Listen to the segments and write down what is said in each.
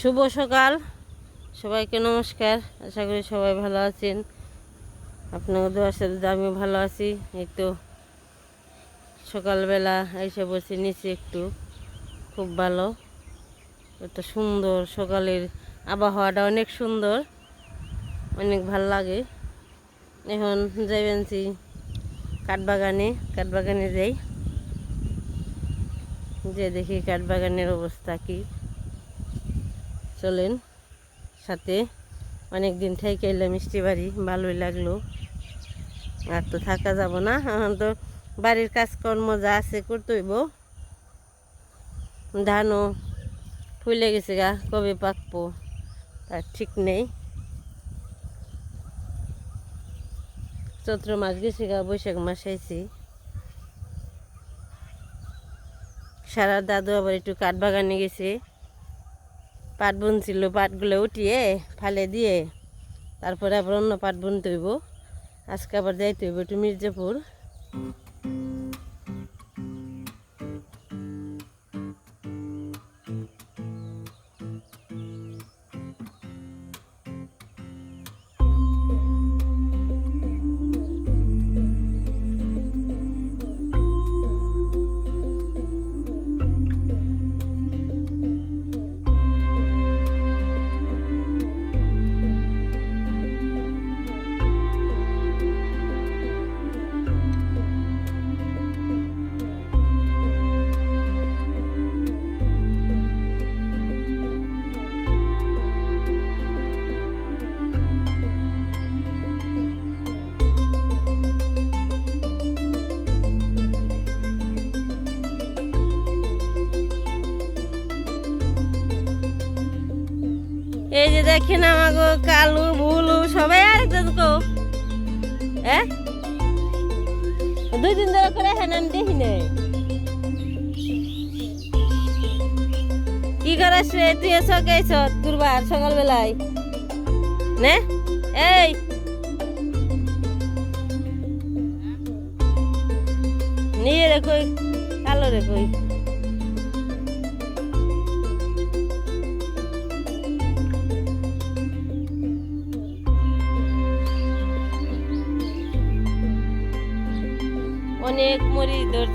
শুভ সকাল। সবাইকে নমস্কার। আশা করি সবাই ভালো আছেন। আপনাকে দোয়ার সাথে আমি ভালো আছি। এই তো সকালবেলা এসে বসে নিচে একটু। খুব ভালো। এত সুন্দর সকালের আবহাওয়াটা অনেক সুন্দর। অনেক ভালো লাগে। এখন যাইবেনছি কাঠবাগানে। কাঠবাগানে যাই। যে দেখি কাঠবাগানের অবস্থা কি। চলেন সাথে অনেক দিন থেকে এলাম মিষ্টি বাড়ি, ভালোই লাগল। আর তো থাকা যাব না, এখন তো বাড়ির কাজকর্ম যা আছে করতে হইব। ধানও ফুলে গেছে গা, কবে পাকবো তার ঠিক নেই। চৈত্র মাস গেছে গা, বৈশাখ মাস আইছি। সারা দাদু আবার একটু কাঠ বাগানে গেছে। পাট বুনছিল, পাটগুলো উঠিয়ে ফালে দিয়ে তারপরে আবার অন্য পাট বুনতে হইব। আজকে আবার যাইতে হইব একটু মির্জাপুর। কালু ভুলু সবাই আর কো। দুই দিন ধরে করে হ্যাঁ দেখি কি করাস রে? তুই সকে আইস দুর্বার সকালবেলায়। নে? এই! নিয়ে রে কই, কালো রে কই।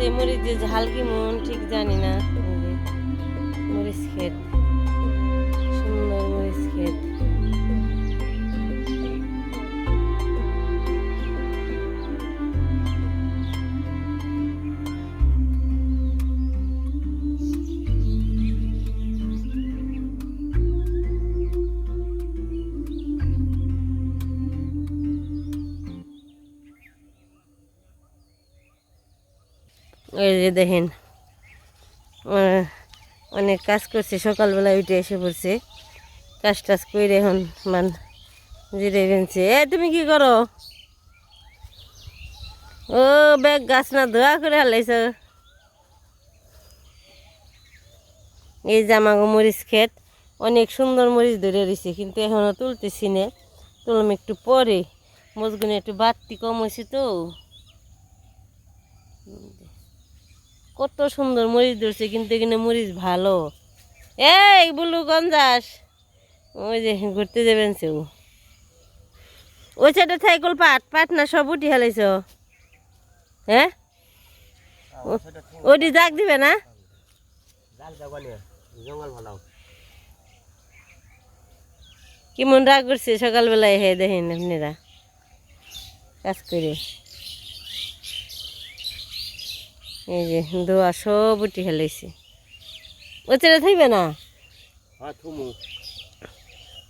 মরিচ মরিচ যে ঝাল কেমন ঠিক জানি না। মরিচ ক্ষেত যে দেখেন অনেক কাজ করছে সকালবেলা উঠে এসে পড়ছে। কাজ টাজ করে এখন মান জিরে বেনছে এ, তুমি কি করো? ও, ব্যাগ, গাছ না ধোয়া করে হালাইছ। এই আমাকে মরিচ ক্ষেত, অনেক সুন্দর মরিচ ধরে রয়েছে কিন্তু এখনও তুলতেছি না। তুললাম একটু পরে। মজগুনে একটু বাড়তি কম হয়েছে তো। কত সুন্দর মরিচ ধরছে কিন্তু এখানে মরিচ ভালো। এই বুলু গঞ্জাস ওই যে ঘুরতে যাবেন সেও। ওই সাইডে থাইকল পাট পাট না সব উঠি হেলাইছ হ্যাঁ? ওটি জাগ দিবে না? কি মন রাগ করছে সকালবেলায় হে দেখেন আপনারা। কাজ করে। এই যে দোয়া সব উঠি হেলাইছে ও ছেড়ে থাকবে না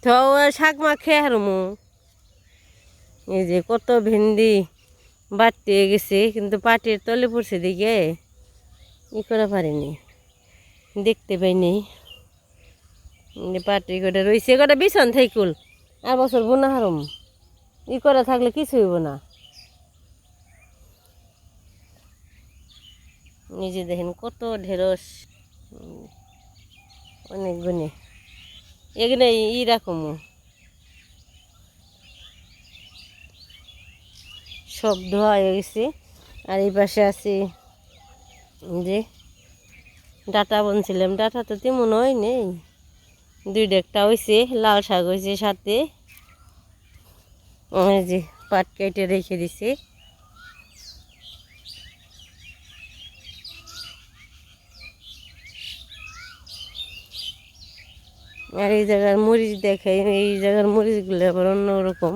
তো শাক মা খেয়ে হারমু। এই যে কত ভেন্ডি বাড়তে গেছে কিন্তু পাটির তলে পড়ছে দিকে ই করা পারিনি। দেখতে পাইনি। পাটি কটা রয়েছে কটা বিছন থাইকুল। আর বছর বোনা হারম। ই করা থাকলে কিছু হইব না। নিজে দেখেন কত ঢেঁড়স। অনেক গুণে এগুলো ই রকম সব ধোয়া হয়ে গেছে। আর এই পাশে আছে যে ডাটা বনছিলাম। ডাটা তো তেমন হয় নেই। দুই ডেকটা হয়েছে লাল শাক হয়েছে সাথে। যে পাট কেটে রেখে দিছে। আর এই জায়গার মরিচ দেখাই এই জায়গার মরিচগুলো আবার অন্যরকম।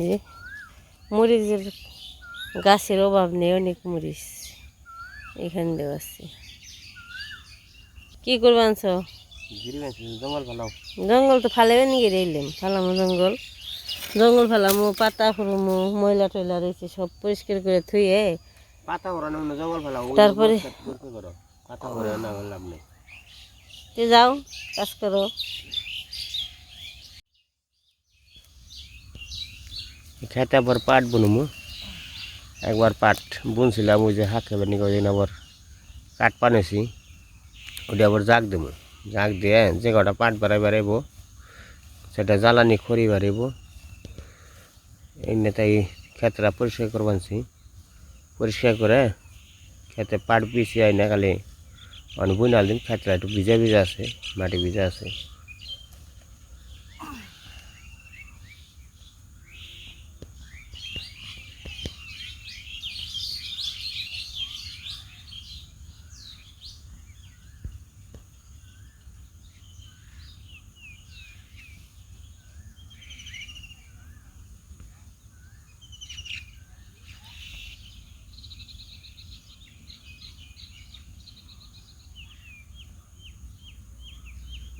যে মরিচের গাছের অভাব নেই অনেক মরিচ এখান দিয়ে আছে। কি করব আনছ? জঙ্গল তো ফালেবে নিয়ে রইলাম ফালামো জঙ্গল। জঙ্গল ফালামো পাতা ফুরমো ময়লা টয়লা রয়েছে সব পরিষ্কার করে থুয়ে পাতা জঙ্গল ভালো তারপরে? পাতা ওরা না লাভ নেই তে যাও কাজ করো খেতে আবার পাট বুনমু একবার পাট বুনছিলাম ওই যে হাঁকে বানি ওই দিন আবার কাঠ পানেছি ওটা আবার জাগ দেবো জাগ দিয়ে যে কটা পাট বাড়াই বাড়াইব সেটা জ্বালানি খড়ি বাড়াইব এমনি তাই ক্ষেতটা পরিষ্কার করবানছি পরিষ্কার করে খেতে পাট পিছিয়ে আই না খালি অনেক বুনাল দিন ক্ষেতটা একটু ভিজা ভিজা আছে মাটি ভিজা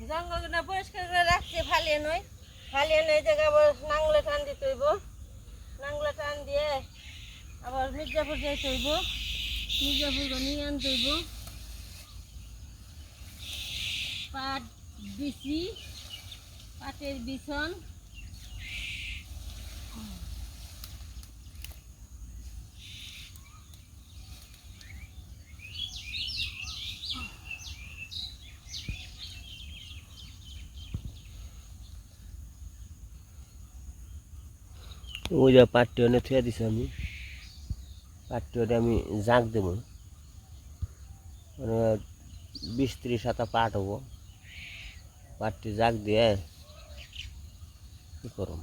জঙ্গলটা পরিষ্কার করে রাখছে, ফালিয়ে নয় ফালিয়ে নয় জায়গা আবার নাংলে টান দিতে হইব। নাংলে টান দিয়ে আবার মির্জাপুর যাইতে হইব। মির্জাপুর নিয়ে আনতে হইব। পাট বিচি, পাটের বিছন ওই যে পাটটি অনেক থুয়ে দিছি আমি। পাটটি ওটা আমি জাঁক দেবো। মানে বিশ ত্রিশ হাতা পাট হব। পাটটি জাগ দিয়ে কি করম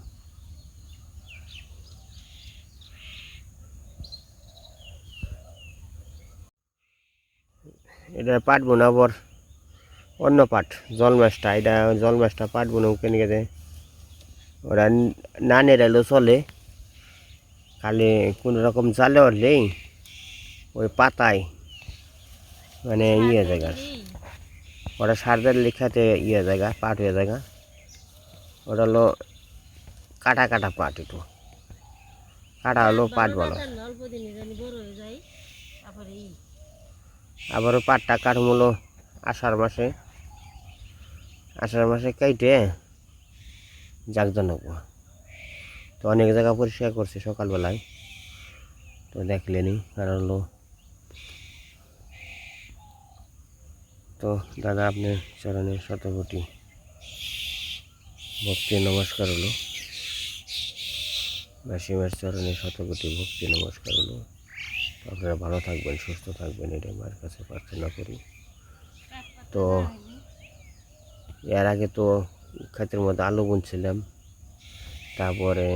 এটা পাট বোনাবর অন্য পাট জল মাছটা এটা জল মাছটা পাট বোনাও কেন ওরা না নেড়াইলেও চলে। খালি কোনো রকম জালে উঠলেই ওই পাতায় মানে ইয়ে জায়গা। ওটা সারদের লেখাতে ইয়ে জায়গা পাট হয়ে জায়গা। ওটা হলো কাটা কাটা পাট একটু। কাটা হলো পাট বলো। আবারও পাটটা কাটম হলো আষাঢ় মাসে। আষাঢ় মাসে কাইটে জাগদ নেব তো অনেক জায়গা পরিষ্কার করছি সকালবেলায়। তো দেখলেনি, কারণ হলো তো দাদা আপনার চরণে শতকোটি ভক্তি নমস্কার হলো। মাসিমার চরণে শতকোটি ভক্তি নমস্কার হলো। আপনারা ভালো থাকবেন, সুস্থ থাকবেন, এটা মায়ের কাছে প্রার্থনা করি। তো এর আগে তো ক্ষেতের মধ্যে আলু বুনছিলাম। তারপরে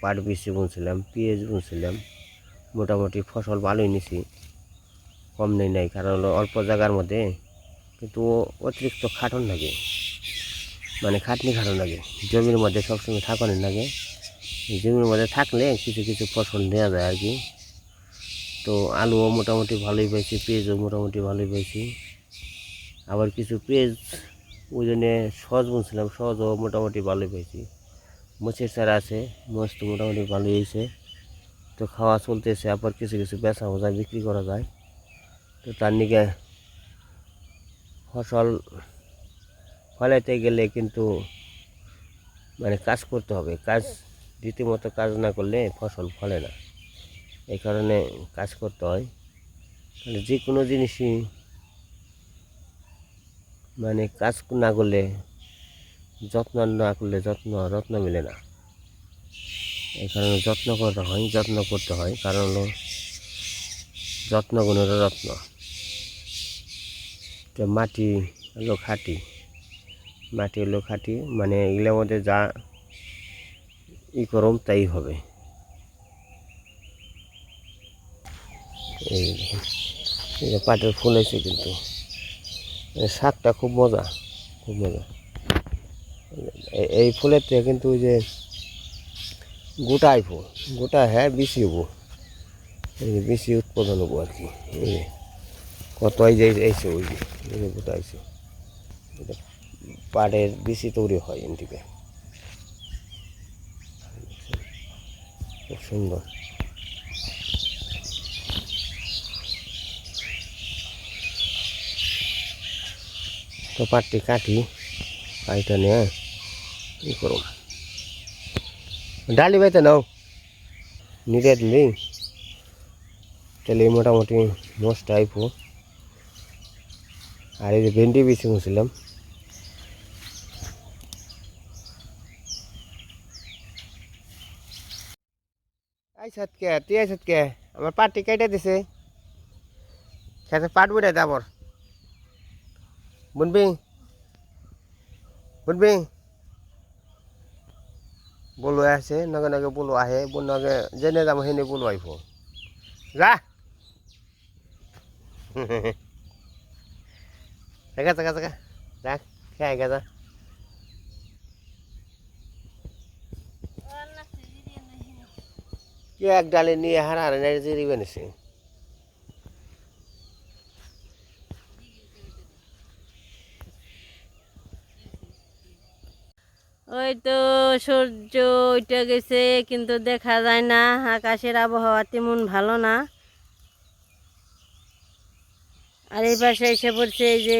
পাট বিচি বুনছিলাম, পেঁয়াজ বুনছিলাম, মোটামুটি ফসল ভালোই নিছি, কম নেই নাই, কারণ অল্প জায়গার মধ্যে কিন্তু অতিরিক্ত খাটন লাগে মানে খাটনি খাটন লাগে, জমির মধ্যে সবসময় থাকানোর লাগে, জমির মধ্যে থাকলে কিছু কিছু ফসল নেওয়া যায় আর কি, তো আলুও মোটামুটি ভালোই পাইছি, পেঁয়াজও মোটামুটি ভালোই পাইছি, আবার কিছু পেঁয়াজ, ওই জন্যে সহজ বুনছিলাম সহজও মোটামুটি ভালোই পাইছি। মোচের চারা আছে মোচ তো মোটামুটি ভালোই হয়েছে। তো খাওয়া চলতেছে, আবার কিছু কিছু বেচাও যায় বিক্রি করা যায়। তো তার নিকে ফসল ফলাইতে গেলে কিন্তু মানে কাজ করতে হবে। কাজ রীতিমতো কাজ না করলে ফসল ফলে না। এই কারণে কাজ করতে হয়। তাহলে যে কোনো জিনিসই মানে কাজ না করলে যত্ন না করলে যত্ন রত্ন মিলে না। এই কারণে যত্ন করতে হয়, যত্ন করতে হয়। কারণ হলো যত্ন গুণের রত্ন। তো মাটি হলো খাঁটি। মাটি হলো খাঁটি মানে এগুলোর মধ্যে যা ই করম তাই হবে। এই পাটের ফুল হয়েছে কিন্তু শাকটা খুব মজা খুব মজা। এই থেকে কিন্তু যে গোটা ফুল, গোটা হ্যাঁ বেশি হব। বেশি উৎপাদন হব আর কি কত এই যে ওই যে গোটা এটা পাড়ের বেশি তৈরি হয় এন থেকে। খুব সুন্দর। তো পাটটি কাটি কাইটা নিয়ে ই করো ডালি বাইতে নাও। নিরে দিলি তাহলে মোটামুটি নষ্ট আইপো আর এই যে ভেন্ডি বেশি মুছিলাম আইসাত কে তুই আইসাত কে আমার পাটটি কেটে দিছে। খেতে পাট বুড়ে দাবর বুনবি? বুনবি? বলো আছে নগে নগে বলো আহে নগে যেনে যাম সেনে বলো আহিব যা জাগা জাগা জাগা যা খেয়ে আগে যা এক ডালে নিয়ে হারা হারা নেড়ে জিরি বানিয়েছে ওই তো সূর্য উঠে গেছে, কিন্তু দেখা যায় না। আকাশের আবহাওয়া তেমন ভালো না। আর এই পাশে এসে পড়ছে এই যে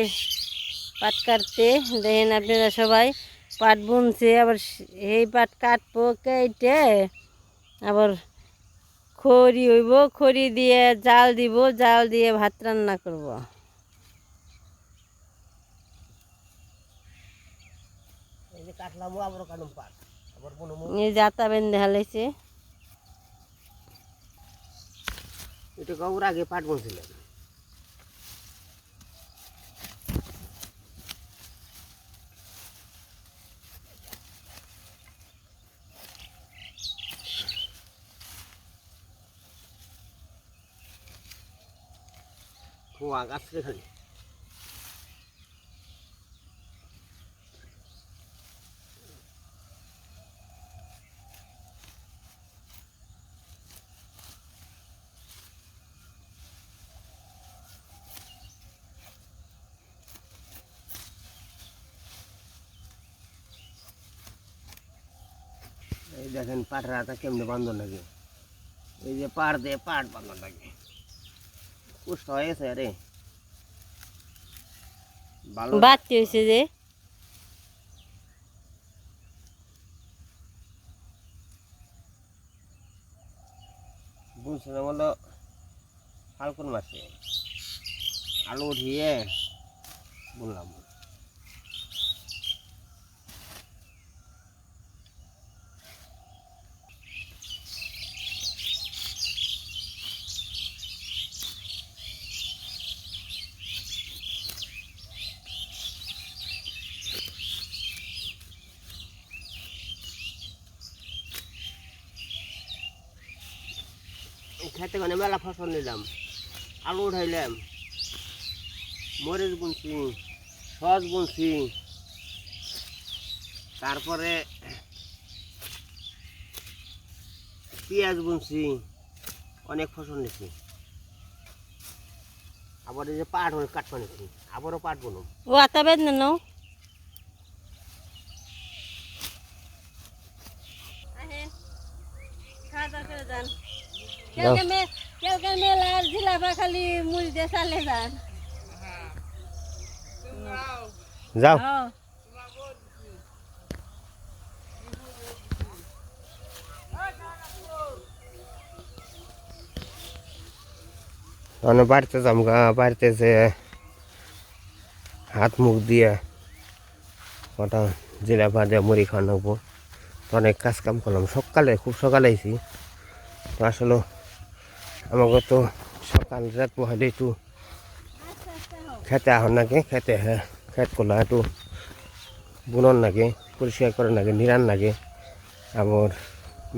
পাট কাটতে। দেখেন আপনারা সবাই, পাট বুনছে, আবার এই পাট কাটবো, কেটে আবার খড়ি হইব, খড়ি দিয়ে জাল দিব, জাল দিয়ে ভাত রান্না করব। কাটলাম আবার কাটলাম পাট। জাতা বেঁধে হালাইছে। এটা কাউর আগে পাট বলছিলাম কুয়া গাছ রে খালি। এই দেখেন পাট রাতা কেমনে বান্ধন লাগে। এই যে পাড় দিয়ে পাট বান্ধন লাগে। কুষ্ট হয়েছে রে। ভালো বাড়তি হয়েছে যে। বুঝছিলাম হলো ফাল্গুন মাসে আলু উঠিয়ে বললাম। খেতে মানে মেলা ফসল নিলাম। আলু উঠাইলাম মরিচ বুনছি সস বুনছি তারপরে পেঁয়াজ বুনছি অনেক ফসল নিছি। আবার এই যে পাট কাটপা নিছি আবারও পাট বুনুম ও আতা নাও কেউ কে মে- কেউ কে মেলার জিলাপা খালি মুড়ি দিয়ে চালে যান যাও। হ্যাঁ। মানে বাড়িতে যাম গা বাড়িতে যে হাত মুখ দিয়ে কটা জিরাপা দিয়ে মুড়ি খাওয়া নেব তো অনেক কাজ কাম করলাম। সকালে খুব সকালে আইছি। তো আসলে আমাকে তো সকাল রাত পোহালে একটু খেতে আহ নাকি, খেতে হ্যাঁ খেত করলে একটু বুনন লাগে পরিষ্কার করার লাগে নিরান লাগে আবার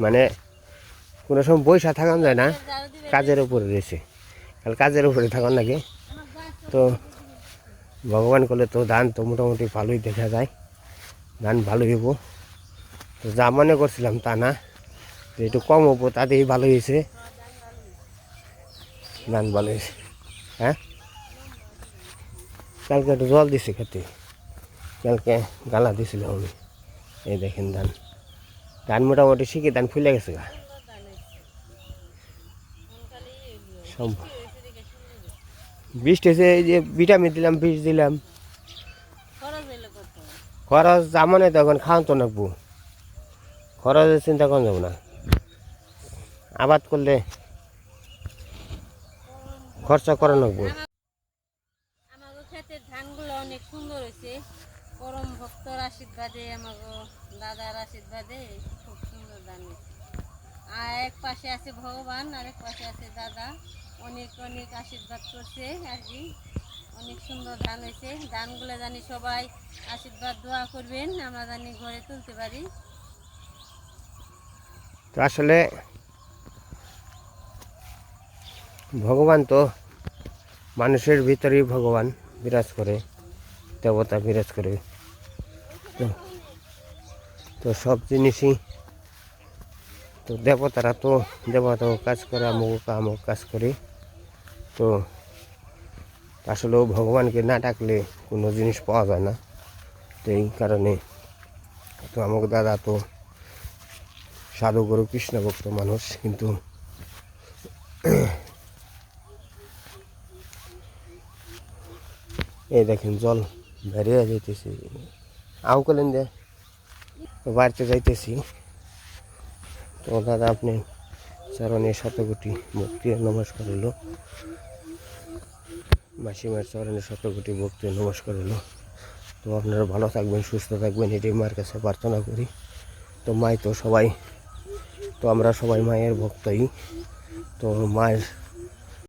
মানে কোনো সময় বৈশা থাকানো যায় না, কাজের উপরে রয়েছে। কাল কাজের উপরে থাকান লাগে তো ভগবান করলে তো ধান তো মোটামুটি ভালোই দেখা যায়, ধান ভালোই হব তো যা মনে করছিলাম তা না, যে একটু কম হব তাতেই ভালো হয়েছে ধান হয়েছে হ্যাঁ? কালকে একটু জল দিছে খেতে। কালকে গালা দিছিলাম আমি এই দেখেন ধান। ধান মোটামুটি শিখে ধান ফুলে গেছে গা। সব বৃষ্টি হয়েছে, এই যে ভিটামিন দিলাম বিষ দিলাম। খরচ জামনে তখন খাওয়ান তো নাকবো খরচের চিন্তা করা যাব না। আবাদ করলে খরচা করা নাকবো আমাগো ক্ষেতের ধানগুলো অনেক সুন্দর হয়েছে। পরম ভক্তর আশীর্বাদে আমাগো দাদার আশীর্বাদে খুব সুন্দর ধান আর এক পাশে আছে ভগবান আর এক পাশে আছে দাদা। অনেক অনেক আশীর্বাদ করছে আর কি। অনেক সুন্দর ধান হয়েছে। ধানগুলো জানি সবাই আশীর্বাদ দোয়া করবেন। আমরা জানি ঘরে তুলতে পারি। আসলে ভগবান তো মানুষের ভিতরেই ভগবান বিরাজ করে, দেবতা বিরাজ করে। তো তো সব জিনিসই তো দেবতারা তো, দেবতাও কাজ করে আমুক আমুক কাজ করে। তো আসলেও ভগবানকে না ডাকলে কোনো জিনিস পাওয়া যায় না। তো এই কারণে তো আমাকে দাদা তো সাধু গুরু কৃষ্ণ ভক্ত মানুষ, কিন্তু এই দেখেন জল বেরিয়ে যাইতেছি। আউ কলেন দে বাড়িতে যাইতেছি। তো দাদা আপনি চরণে শতকোটি ভক্তি ও নমস্কার হলো। মাসিমার চরণে শতকোটি ভক্তি ও নমস্কার হলো। তো আপনারা ভালো থাকবেন, সুস্থ থাকবেন, এটাই মার কাছে প্রার্থনা করি। তো মাই তো সবাই, তো আমরা সবাই মায়ের ভক্তই। তো মায়ের